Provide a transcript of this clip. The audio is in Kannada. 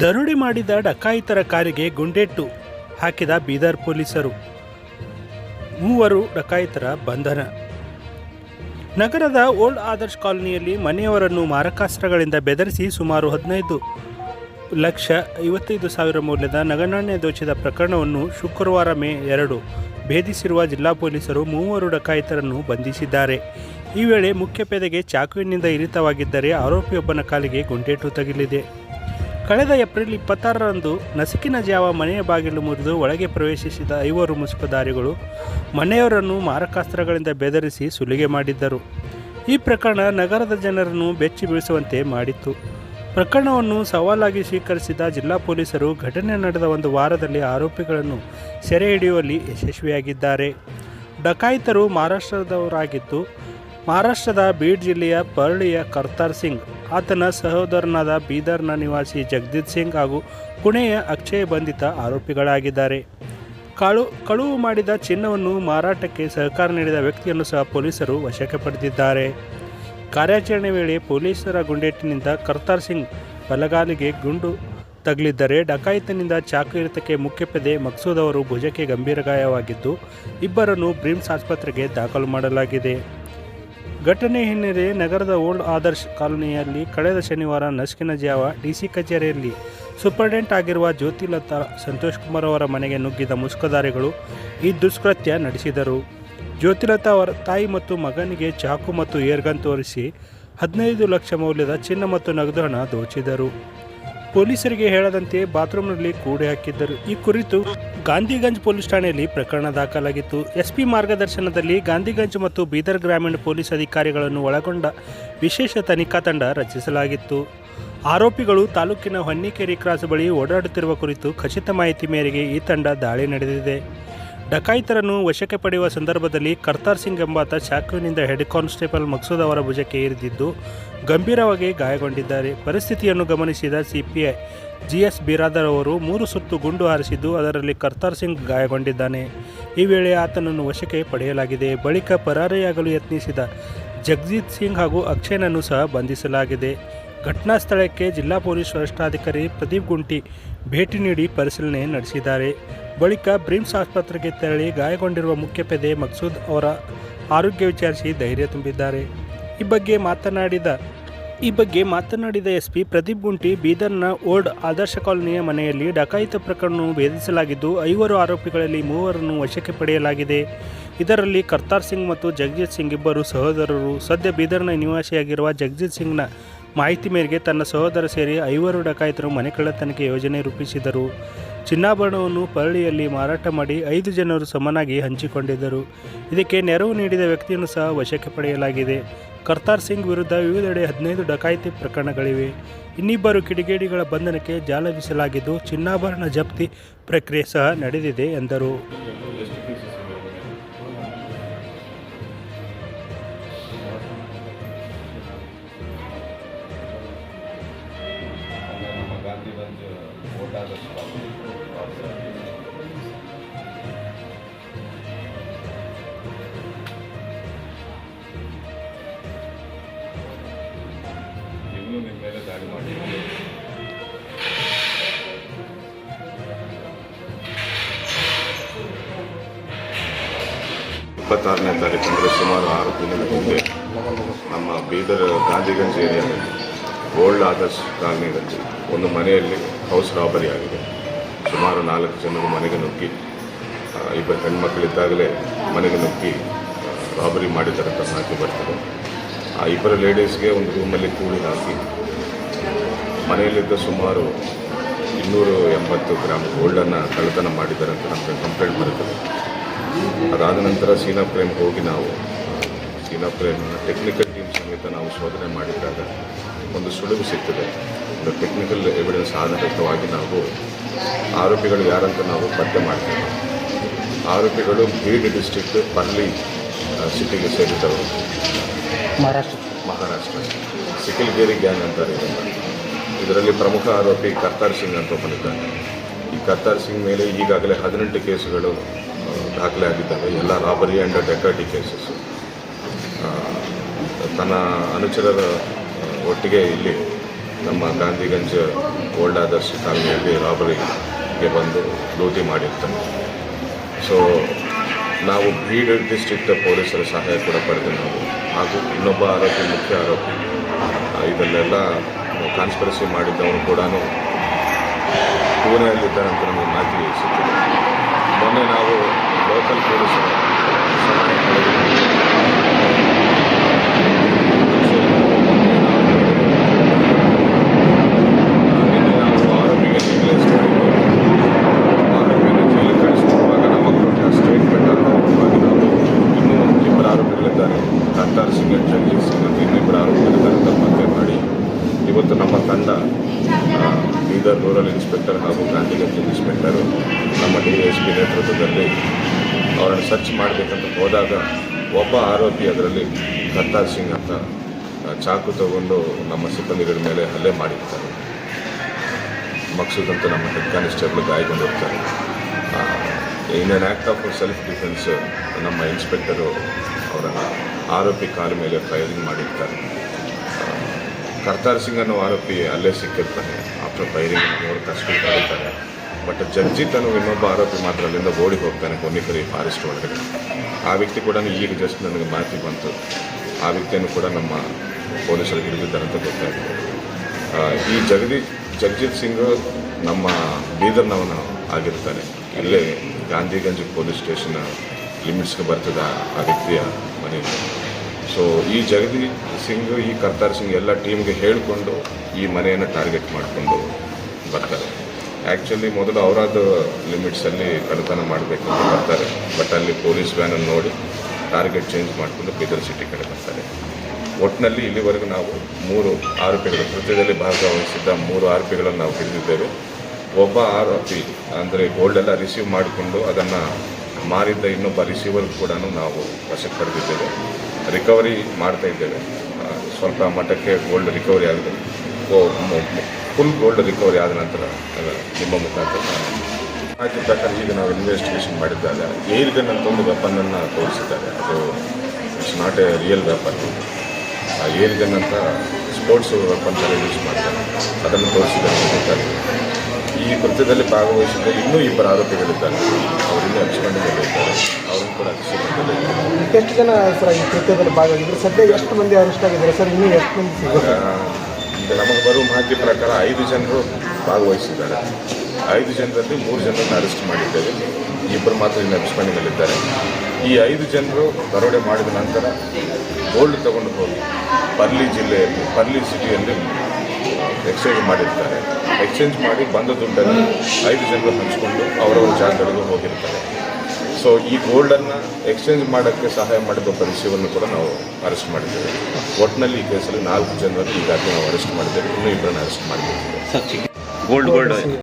ದರೋಡೆ ಮಾಡಿದ ಡಕಾಯಿತರ ಕಾರಿಗೆ ಗುಂಡೆಟ್ಟು ಹಾಕಿದ ಬೀದರ್ ಪೊಲೀಸರು. ಮೂವರು ಡಕಾಯಿತರ ಬಂಧನ. ನಗರದ ಓಲ್ಡ್ ಆದರ್ಶ್ ಕಾಲೋನಿಯಲ್ಲಿ ಮನೆಯವರನ್ನು ಮಾರಕಾಸ್ತ್ರಗಳಿಂದ ಬೆದರಿಸಿ ಸುಮಾರು ಹದಿನೈದು ಲಕ್ಷ ಐವತ್ತೈದು ಸಾವಿರ ಮೌಲ್ಯದ ನಗನಾಣ್ಯ ದೋಚಿದ ಪ್ರಕರಣವನ್ನು ಶುಕ್ರವಾರ ಮೇ ಎರಡು ಭೇದಿಸಿರುವ ಜಿಲ್ಲಾ ಪೊಲೀಸರು ಮೂವರು ಡಕಾಯಿತರನ್ನು ಬಂಧಿಸಿದ್ದಾರೆ. ಈ ವೇಳೆ ಮುಖ್ಯ ಪೇದೆಗೆ ಚಾಕುವಿನಿಂದ ಇರಿತವಾಗಿದ್ದರೆ ಆರೋಪಿಯೊಬ್ಬನ ಕಾಲಿಗೆ ಗುಂಡೇಟು ತಗುಲಿದೆ. ಕಳೆದ ಏಪ್ರಿಲ್ ಇಪ್ಪತ್ತಾರರಂದು ನಸುಕಿನ ಜಾವ ಮನೆಯ ಬಾಗಿಲು ಮುರಿದು ಒಳಗೆ ಪ್ರವೇಶಿಸಿದ ಐವರು ಮುಸುಕುದಾರಿಗಳು ಮನೆಯವರನ್ನು ಮಾರಕಾಸ್ತ್ರಗಳಿಂದ ಬೆದರಿಸಿ ಸುಲಿಗೆ ಮಾಡಿದ್ದರು. ಈ ಪ್ರಕರಣ ನಗರದ ಜನರನ್ನು ಬೆಚ್ಚಿ ಬೀಳಿಸುವಂತೆ ಮಾಡಿತ್ತು. ಪ್ರಕರಣವನ್ನು ಸವಾಲಾಗಿ ಸ್ವೀಕರಿಸಿದ ಜಿಲ್ಲಾ ಪೊಲೀಸರು ಘಟನೆ ನಡೆದ ಒಂದು ವಾರದಲ್ಲಿ ಆರೋಪಿಗಳನ್ನು ಸೆರೆ ಹಿಡಿಯುವಲ್ಲಿ ಯಶಸ್ವಿಯಾಗಿದ್ದಾರೆ. ಡಕಾಯಿತರು ಮಹಾರಾಷ್ಟ್ರದವರಾಗಿದ್ದು ಮಹಾರಾಷ್ಟ್ರದ ಬೀಡ್ ಜಿಲ್ಲೆಯ ಪರ್ಳಿಯ ಕರ್ತಾರ್ ಸಿಂಗ್, ಆತನ ಸಹೋದರನಾದ ಬೀದರ್ನ ನಿವಾಸಿ ಜಗದೀತ್ ಸಿಂಗ್ ಹಾಗೂ ಪುಣೆಯ ಅಕ್ಷಯ ಬಂಧಿತ ಆರೋಪಿಗಳಾಗಿದ್ದಾರೆ. ಕಳು, ಕಳುವು ಮಾಡಿದ ಚಿನ್ನವನ್ನು ಮಾರಾಟಕ್ಕೆ ಸಹಕಾರ ನೀಡಿದ ವ್ಯಕ್ತಿಯನ್ನು ಸಹ ಪೊಲೀಸರು ವಶಕ್ಕೆ ಪಡೆದಿದ್ದಾರೆ. ಕಾರ್ಯಾಚರಣೆ ವೇಳೆ ಪೊಲೀಸರ ಗುಂಡೇಟಿನಿಂದ ಕರ್ತಾರ್ ಸಿಂಗ್ ಬಲಗಾಲಿಗೆ ಗುಂಡು ತಗಲಿದ್ದರೆ ಡಕಾಯಿತನಿಂದ ಚಾಕು ಇರಿತಕ್ಕೆ ಮುಖ್ಯಪದೆ ಮಕ್ಸೂದ್ ಅವರು ಭುಜಕ್ಕೆ ಗಂಭೀರ ಗಾಯವಾಗಿದ್ದು, ಇಬ್ಬರನ್ನು ಬ್ರಿಮ್ಸ್ ಆಸ್ಪತ್ರೆಗೆ ದಾಖಲು ಮಾಡಲಾಗಿದೆ. ಘಟನೆ ಹಿನ್ನೆಲೆ ನಗರದ ಓಲ್ಡ್ ಆದರ್ಶ್ ಕಾಲೋನಿಯಲ್ಲಿ ಕಳೆದ ಶನಿವಾರ ನಸುಕಿನ ಜಾವ ಡಿಸಿ ಕಚೇರಿಯಲ್ಲಿ ಸೂಪರ್ಡೆಂಟ್ ಆಗಿರುವ ಜ್ಯೋತಿಲತಾ ಸಂತೋಷ್ ಕುಮಾರ್ ಅವರ ಮನೆಗೆ ನುಗ್ಗಿದ ಮುಷ್ಕದಾರಿಗಳು ಈ ದುಷ್ಕೃತ್ಯ ನಡೆಸಿದರು. ಜ್ಯೋತಿಲತಾ ಅವರ ತಾಯಿ ಮತ್ತು ಮಗನಿಗೆ ಚಾಕು ಮತ್ತು ಏರ್ಗನ್ ತೋರಿಸಿ ಹದಿನೈದು ಲಕ್ಷ ಮೌಲ್ಯದ ಚಿನ್ನ ಮತ್ತು ನಗದು ಹಣ ದೋಚಿದರು. ಪೊಲೀಸರಿಗೆ ಹೇಳದಂತೆ ಬಾತ್ರೂಮ್ನಲ್ಲಿ ಕೂಡಿ ಹಾಕಿದ್ದರು. ಈ ಕುರಿತು ಗಾಂಧಿಗಂಜ್ ಪೊಲೀಸ್ ಠಾಣೆಯಲ್ಲಿ ಪ್ರಕರಣ ದಾಖಲಾಗಿತ್ತು. ಎಸ್ಪಿ ಮಾರ್ಗದರ್ಶನದಲ್ಲಿ ಗಾಂಧಿಗಂಜ್ ಮತ್ತು ಬೀದರ್ ಗ್ರಾಮೀಣ ಪೊಲೀಸ್ ಅಧಿಕಾರಿಗಳನ್ನು ಒಳಗೊಂಡ ವಿಶೇಷ ತನಿಖಾ ತಂಡ ರಚಿಸಲಾಗಿತ್ತು. ಆರೋಪಿಗಳು ತಾಲೂಕಿನ ಹೊನ್ನಿಕೇರಿ ಕ್ರಾಸ್ ಬಳಿ ಓಡಾಡುತ್ತಿರುವ ಕುರಿತು ಖಚಿತ ಮಾಹಿತಿ ಮೇರೆಗೆ ಈ ತಂಡ ದಾಳಿ ನಡೆದಿದೆ. ಡಕಾಯಿತರನ್ನು ವಶಕ್ಕೆ ಪಡೆಯುವ ಸಂದರ್ಭದಲ್ಲಿ ಕರ್ತಾರ್ ಸಿಂಗ್ ಎಂಬಾತ ಚಾಕುವಿನಿಂದ ಹೆಡ್ ಕಾನ್ಸ್ಟೇಬಲ್ ಮಕ್ಸೂದ್ ಅವರ ಭುಜಕ್ಕೆ ಏರಿದ್ದು ಗಂಭೀರವಾಗಿ ಗಾಯಗೊಂಡಿದ್ದಾರೆ. ಪರಿಸ್ಥಿತಿಯನ್ನು ಗಮನಿಸಿದ ಸಿಪಿಐ ಜಿಎಸ್ ಬಿರಾದರ್ ಅವರು ಮೂರು ಸುತ್ತು ಗುಂಡು ಹಾರಿಸಿದ್ದು, ಅದರಲ್ಲಿ ಕರ್ತಾರ್ ಸಿಂಗ್ ಗಾಯಗೊಂಡಿದ್ದಾನೆ. ಈ ವೇಳೆ ಆತನನ್ನು ವಶಕ್ಕೆ ಪಡೆಯಲಾಗಿದೆ. ಬಳಿಕ ಪರಾರಿಯಾಗಲು ಯತ್ನಿಸಿದ ಜಗಜೀತ್ ಸಿಂಗ್ ಹಾಗೂ ಅಕ್ಷಯ್ನನ್ನು ಸಹ ಬಂಧಿಸಲಾಗಿದೆ. ಘಟನಾ ಸ್ಥಳಕ್ಕೆ ಜಿಲ್ಲಾ ಪೊಲೀಸ್ ವರಿಷ್ಠಾಧಿಕಾರಿ ಪ್ರದೀಪ್ ಗುಂಟಿ ಭೇಟಿ ನೀಡಿ ಪರಿಶೀಲನೆ ನಡೆಸಿದ್ದಾರೆ. ಬಳಿಕ ಬ್ರಿಮ್ಸ್ ಆಸ್ಪತ್ರೆಗೆ ತೆರಳಿ ಗಾಯಗೊಂಡಿರುವ ಮುಖ್ಯಪೇದೆ ಮಕ್ಸೂದ್ ಅವರ ಆರೋಗ್ಯ ವಿಚಾರಿಸಿ ಧೈರ್ಯ ತುಂಬಿದ್ದಾರೆ. ಈ ಬಗ್ಗೆ ಮಾತನಾಡಿದ, ಈ ಬಗ್ಗೆ ಮಾತನಾಡಿದ ಎಸ್ಪಿ ಪ್ರದೀಪ್ ಗುಂಟಿ, ಬೀದರ್ನ ಓಲ್ಡ್ ಆದರ್ಶ ಕಾಲೋನಿಯ ಮನೆಯಲ್ಲಿ ಡಕಾಯಿತ ಪ್ರಕರಣವನ್ನು ಭೇದಿಸಲಾಗಿದ್ದು, ಐವರು ಆರೋಪಿಗಳಲ್ಲಿ ಮೂವರನ್ನು ವಶಕ್ಕೆ ಪಡೆಯಲಾಗಿದೆ. ಇದರಲ್ಲಿ ಕರ್ತಾರ್ ಸಿಂಗ್ ಮತ್ತು ಜಗಜಿತ್ ಸಿಂಗ್ ಇಬ್ಬರು ಸಹೋದರರು. ಸದ್ಯ ಬೀದರ್ನ ನಿವಾಸಿಯಾಗಿರುವ ಜಗಜಿತ್ ಸಿಂಗ್ನ ಮಾಹಿತಿ ಮೇರೆಗೆ ತನ್ನ ಸಹೋದರ ಸೇರಿ ಐವರು ಡಕಾಯಿತರು ಮನೆ ಕಳ್ಳತನಕ್ಕೆ ಯೋಜನೆ ರೂಪಿಸಿದರು. ಚಿನ್ನಾಭರಣವನ್ನು ಪರಳಿಯಲ್ಲಿ ಮಾರಾಟ ಮಾಡಿ ಐದು ಜನರು ಸಮನಾಗಿ ಹಂಚಿಕೊಂಡಿದ್ದರು. ಇದಕ್ಕೆ ನೆರವು ನೀಡಿದ ವ್ಯಕ್ತಿಯನ್ನು ಸಹ ವಶಕ್ಕೆ ಪಡೆಯಲಾಗಿದೆ. ಕರ್ತಾರ್ ಸಿಂಗ್ ವಿರುದ್ಧ ವಿವಿಧೆಡೆ ಹದಿನೈದು ಡಕಾಯಿತಿ ಪ್ರಕರಣಗಳಿವೆ. ಇನ್ನಿಬ್ಬರು ಕಿಡಿಗೇಡಿಗಳ ಬಂಧನಕ್ಕೆ ಜಾಲ ಬೀಸಲಾಗಿದ್ದು ಚಿನ್ನಾಭರಣ ಜಪ್ತಿ ಪ್ರಕ್ರಿಯೆ ಸಹ ನಡೆದಿದೆ ಎಂದರು. ನಿಮ್ಮ ಮೇಲೆ ದಾಳಿ ಇಪ್ಪತ್ತಾರನೇ ತಾರೀಕು ಅಂದರೆ ಸುಮಾರು ಆರು ದಿನದ ಹಿಂದೆ ನಮ್ಮ ಬೀದರ್ ಗಾಂಧಿಗಂಜ್ ಏರಿಯಾದಲ್ಲಿ ಓಲ್ಡ್ ಆದರ್ಶ್ ಕಾಲನಿಯಲ್ಲಿ ಒಂದು ಮನೆಯಲ್ಲಿ ಹೌಸ್ ರಾಬರಿ ಆಗಿದೆ. ಸುಮಾರು ನಾಲ್ಕು ಜನರು ಮನೆಗೆ ನುಗ್ಗಿ ಇಬ್ಬರು ಹೆಣ್ಮಕ್ಳಿದ್ದಾಗಲೇ ಮನೆಗೆ ನುಗ್ಗಿ ರಾಬರಿ ಮಾಡಿದ್ದಾರೆ ಅಂತ ಸಾಕಿ ಬರ್ತದೆ. ಆ ಇಬ್ಬರು ಲೇಡೀಸ್ಗೆ ಒಂದು ರೂಮಲ್ಲಿ ಕೂಡಿ ಹಾಕಿ, ಮನೆಯಲ್ಲಿದ್ದ ಸುಮಾರು ಇನ್ನೂರು ಎಂಬತ್ತು ಗ್ರಾಮ್ ಗೋಲ್ಡನ್ನು ಕಳ್ಳತನ ಮಾಡಿದ್ದಾರೆ ಅಂತ ನಮಗೆ ಕಂಪ್ಲೇಂಟ್ ಬರುತ್ತದೆ. ಅದಾದ ನಂತರ ಸೀನಾ ಪ್ರೇಮ್ ಹೋಗಿ ನಾವು ಸೀನಾ ಪ್ರೇಮ್ನ ಟೆಕ್ನಿಕಲ್ ಟೀಮ್ ಸಮೇತ ನಾವು ಶೋಧನೆ ಮಾಡಿದಾಗ ಒಂದು ಸುಳಿವು ಸಿಗ್ತದೆ ಒಂದು ಟೆಕ್ನಿಕಲ್ ಎವಿಡೆನ್ಸ್ ಆಧಾರಿತವಾಗಿ ನಾವು ಆರೋಪಿಗಳು ಯಾರಂತ ನಾವು ಪತ್ತೆ ಮಾಡ್ತೇವೆ. ಆರೋಪಿಗಳು ಬೀಡ್ ಡಿಸ್ಟಿಕ್ ಪರ್ಲಿ ಸಿಟಿಗೆ ಸೇರಿದವರು. ಮಹಾರಾಷ್ಟ್ರ. ಮಹಾರಾಷ್ಟ್ರ. ಸಿಕಿಲ್ಗೇರಿ ಗ್ಯಾಂಗ್ ಅಂತಾರೆ ಇದರಲ್ಲಿ ಪ್ರಮುಖ ಆರೋಪಿ ಕರ್ತಾರ್ ಸಿಂಗ್ ಅಂತ ಒಬ್ಬನಿದ್ದಾನೆ. ಈ ಕರ್ತಾರ್ ಸಿಂಗ್ ಮೇಲೆ ಈಗಾಗಲೇ ಹದಿನೆಂಟು ಕೇಸುಗಳು ದಾಖಲೆ ಆಗಿದ್ದಾವೆ. ಎಲ್ಲ ರಾಬರಿ ಆ್ಯಂಡ್ ಡೆಕಾಟಿ ಕೇಸಸ್ ತನ್ನ ಅನುಚರರ ಒಟ್ಟಿಗೆ ಇಲ್ಲಿ ನಮ್ಮ ಗಾಂಧಿಗಂಜ್ ಓಲ್ಡ್ ಆದರ್ಶ್ ಕಾಲನಿಯಲ್ಲಿ ರಾಬರಿಗೆ ಬಂದು ಲೂಟಿ ಮಾಡಿರ್ತಾನೆ. ಸೊ ನಾವು ಬೀಡ್ ಡಿಸ್ಟ್ರಿಕ್ಟ್ ಪೊಲೀಸರ ಸಹಾಯ ಕೂಡ ಪಡೆದು ನಾವು ಹಾಗೂ ಇನ್ನೊಬ್ಬ ಆರೋಪಿ ಮುಖ್ಯ ಆರೋಪಿ. ಇದನ್ನೆಲ್ಲ ಕಾನ್ಸ್ಪರೆಸಿ ಮಾಡಿದ್ದವನು ಕೂಡ ಪೂನೆಯಲ್ಲಿದ್ದಾನೆ ಅಂತ ನಮಗೆ ಮಾಹಿತಿ ಸಿಕ್ಕಿದೆ. ಮೊನ್ನೆ ನಾವು ಲೋಕಲ್ ಪೊಲೀಸರ ಸಹಾಯ ಪಡೆದು ನಿನ್ನೆ ನಾವು ಆರೋಪಿಗೆ ನಿಗ್ಲೆಸ್ ಮಾಡಿದ್ದು ಆರೋಪಿಯನ್ನು ಜೈಲಿಗೆ ಕಳಿಸಿರುವಾಗ ನಮ್ಮ ಕೊಟ್ಟ ಸ್ಟೇಟ್ಮೆಂಟ್ ಆಧಾರವಾಗಿ ನಾವು ಇನ್ನೂ ಇಬ್ಬರು ಆರೋಪಿಗಳಿದ್ದಾರೆ ಕರ್ತಾರ್ ಸಿಂಗ್ ಅಂಡ್ ಜಗದೀಶ್ ಸಿಂಗ್ ಅಂತ ಇನ್ನಿಬ್ಬರು ಆರೋಪಿಗಳಿದ್ದಾರೆ ಅಂತ ಪತ್ತೆ ಮಾಡಿ ಇವತ್ತು ನಮ್ಮ ತಂಡ, ಬೀದರ್ ರೂರಲ್ ಇನ್ಸ್ಪೆಕ್ಟರ್ ಹಾಗೂ ಗಾಂಧಿಗಂಜ್ ಇನ್ಸ್ಪೆಕ್ಟರು, ನಮ್ಮ ಡಿ ಎಸ್ ಪಿ ನೇತೃತ್ವದಲ್ಲಿ ಅವರನ್ನು ಸರ್ಚ್ ಮಾಡಬೇಕಂತ ಹೋದಾಗ ಒಬ್ಬ ಆರೋಪಿ ಅದರಲ್ಲಿ ಕರ್ತಾರ್ ಸಿಂಗ್ ಅಂತ ಚಾಕು ತಗೊಂಡು ನಮ್ಮ ಸಿಬ್ಬಂದಿಗಳ ಮೇಲೆ ಹಲ್ಲೆ ಮಾಡಿರ್ತಾರೆ. ಮಕ್ಸೂದ್ ನಮ್ಮ head constable ಗಾಯಗೊಂಡಿರ್ತಾರೆ in an act of self defence ನಮ್ಮ ಇನ್ಸ್ಪೆಕ್ಟರು ಅವರನ್ನು ಆರೋಪಿ ಕಾಲ ಮೇಲೆ ಫೈರಿಂಗ್ ಮಾಡಿರ್ತಾರೆ. ಕರ್ತಾರ್ ಸಿಂಗ್ ಅನ್ನೋ ಆರೋಪಿ ಅಲ್ಲೇ ಸಿಕ್ಕಿರ್ತಾನೆ. ಆಫ್ಟರ್ ಫೈರಿಂಗ್ ಅವರು ಕಸ್ಟಡಿ ಕಳೀತಾರೆ ಬಟ್ ಜಗ್ಜಿತ್ ಅನ್ನೋ ಇನ್ನೊಬ್ಬ ಆರೋಪಿ ಮಾತ್ರ ಅಲ್ಲಿಂದ ಓಡಿ ಹೋಗ್ತಾನೆ ಕೊನಿಕರಿ ಫಾರೆಸ್ಟ್ ಒಳಗಡೆ. ಆ ವ್ಯಕ್ತಿ ಕೂಡ ಈಗ ಜಸ್ಟ್ ನನಗೆ ಮಾಹಿತಿ ಬಂತು. ಆ ವ್ಯಕ್ತಿಯನ್ನು ಕೂಡ ನಮ್ಮ ಪೊಲೀಸರು ಹಿಡಿದಿದ್ದಾರೆ ಅಂತ ಗೊತ್ತಾಗಿದೆ ಈ ಜಗದೀಶ್ ಜಗಜಿತ್ ಸಿಂಗ್ ನಮ್ಮ ಬೀದರ್ನವನು ಆಗಿರ್ತಾನೆ. ಇಲ್ಲೇ ಗಾಂಧಿಗಂಜ್ ಪೊಲೀಸ್ ಸ್ಟೇಷನ್ ಲಿಮಿಟ್ಸ್ಗೆ ಬರ್ತದೆ ಆ- ವ್ಯಕ್ತಿಯ ಮನೆಗೆ ಸೊ ಈ ಜಗದೀಶ್ ಸಿಂಗ್, ಈ ಕರ್ತಾರ್ ಸಿಂಗ್ ಎಲ್ಲ ಟೀಮ್ಗೆ ಹೇಳಿಕೊಂಡು ಈ ಮನೆಯನ್ನು ಟಾರ್ಗೆಟ್ ಮಾಡಿಕೊಂಡು ಬರ್ತಾರೆ. ಆ್ಯಕ್ಚುಲಿ ಮೊದಲು ಅವರಾದ ಲಿಮಿಟ್ಸಲ್ಲಿ ಕಳ್ಳತನ ಮಾಡಬೇಕು ಅಂತ ಬರ್ತಾರೆ. ಬಟ್ ಅಲ್ಲಿ ಪೊಲೀಸ್ ವ್ಯಾನನ್ನು ನೋಡಿ ಟಾರ್ಗೆಟ್ ಚೇಂಜ್ ಮಾಡಿಕೊಂಡು ಬೀದರ್ ಸಿಟಿ ಕಡೆ ಬರ್ತಾರೆ. ಒಟ್ಟಿನಲ್ಲಿ ಇಲ್ಲಿವರೆಗೂ ನಾವು ಮೂರು ಆರೋಪಿಗಳು, ಕೃತ್ಯದಲ್ಲಿ ಭಾಗವಹಿಸಿದ್ದ ಮೂರು ಆರೋಪಿಗಳನ್ನು ನಾವು ಹಿಡಿದಿದ್ದೇವೆ. ಒಬ್ಬ ಆರೋಪಿ ಅಂದರೆ ಗೋಲ್ಡ್ ಎಲ್ಲ ರಿಸೀವ್ ಮಾಡಿಕೊಂಡು ಅದನ್ನು ಮಾರಿದ್ದ ಇನ್ನೊಬ್ಬ ರಿಸೀವರ್ ಕೂಡ ನಾವು ವಶಕ್ಕೆ ಪಡೆದಿದ್ದೇವೆ. ರಿಕವರಿ ಮಾಡ್ತಾ ಇದ್ದೇವೆ. ಸ್ವಲ್ಪ ಮಟ್ಟಕ್ಕೆ ಗೋಲ್ಡ್ ರಿಕವರಿ ಆಗಿದೆ. ಫುಲ್ ಗೋಲ್ಡ್ ರಿಕವರಿ ಆದ ನಂತರ ನಿಮ್ಮ ಮುಖಾಂತರ. ಮಾಹಿತಿ ಪ್ರಕಾರ ಈಗ ನಾವು ಇನ್ವೆಸ್ಟಿಗೇಷನ್ ಮಾಡಿದ್ದಾಗ ಏರ್ ಗನ್ ಅಂತ ಒಂದು ವೆಪನನ್ನು ತೋರಿಸಿದ್ದಾರೆ. ಅದು it's not a real weapon air gun ಅಂತ ಸ್ಪೋರ್ಟ್ಸ್ ವೆಪನ್ ಥರ ಯೂಸ್ ಮಾಡ್ತಾರೆ. ಅದನ್ನು ತೋರಿಸಿದ್ದಾರೆ. ಈ ಕೃತ್ಯದಲ್ಲಿ ಭಾಗವಹಿಸಿದ ಇನ್ನೂ ಇಬ್ಬರು ಆರೋಪಿಗಳಿದ್ದಾರೆ. ಅವರಿಂದ ಅಕ್ಷಿಕೊಂಡಿದ್ದಾರೆ ಅವರು ಕೂಡ ಅಕ್ಷಿಕೊಂಡಿದ್ದಾರೆ ಎಷ್ಟು ಜನ ಸರ್ ಈ ಕೃತ್ಯದಲ್ಲಿ ಭಾಗವಹಿಸಿದ್ರು? ಸದ್ಯ ಎಷ್ಟು ಮಂದಿ ಅರೆಸ್ಟ್ ಆಗಿದ್ದಾರೆ ಸರ್? ಇನ್ನೂ ಎಷ್ಟು ಮಂದಿ ಸಿಗುತ್ತೆ ನಮಗೆ ಬರುವ ಮಾಹಿತಿ ಪ್ರಕಾರ ಐದು ಜನರು ಭಾಗವಹಿಸಿದ್ದಾರೆ. ಐದು ಜನರಲ್ಲಿ ಮೂರು ಜನರನ್ನು ಅರೆಸ್ಟ್ ಮಾಡಿದ್ದೇವೆ. ಇಬ್ಬರು ಮಾತ್ರ ಇನ್ನು ಮಾಡಿದ್ದಾರೆ ಈ ಐದು ಜನರು ದರೋಡೆ ಮಾಡಿದ ನಂತರ ಗೋಲ್ಡ್ ತಗೊಂಡು ಹೋಗಿ ಪರ್ಲಿ ಜಿಲ್ಲೆಯಲ್ಲಿ ಪರ್ಲಿ ಸಿಟಿಯಲ್ಲಿ ಎಕ್ಸ್ಚೇಂಜ್ ಮಾಡಿರ್ತಾರೆ. ಎಕ್ಸ್ಚೇಂಜ್ ಮಾಡಿ ಬಂದ ದುಡ್ಡನ್ನು ಐದು ಜನರು ಹಂಚಿಕೊಂಡು ಅವರವರ ಜಾಗಗಳಿಗೆ ಹೋಗಿರ್ತಾರೆ. ಸೊ ಈ ಗೋಲ್ಡನ್ನು ಎಕ್ಸ್ಚೇಂಜ್ ಮಾಡೋಕ್ಕೆ ಸಹಾಯ ಮಾಡಿದ ರಿಸೀವರ್ನು ಕೂಡ ನಾವು ಅರೆಸ್ಟ್ ಮಾಡಿದ್ದೇವೆ. ಒಟ್ಟಿನಲ್ಲಿ ಈ ಕೇಸಲ್ಲಿ ನಾಲ್ಕು ಜನರನ್ನು ಈಗಾಗಲೇ ನಾವು ಅರೆಸ್ಟ್ ಮಾಡಿದ್ದೇವೆ. ಇನ್ನೂ ಇಬ್ಬರನ್ನು ಅರೆಸ್ಟ್ ಮಾಡಿದ್ದೇವೆ ಗೋಲ್ಡ್ ಗೋಲ್ಡ್.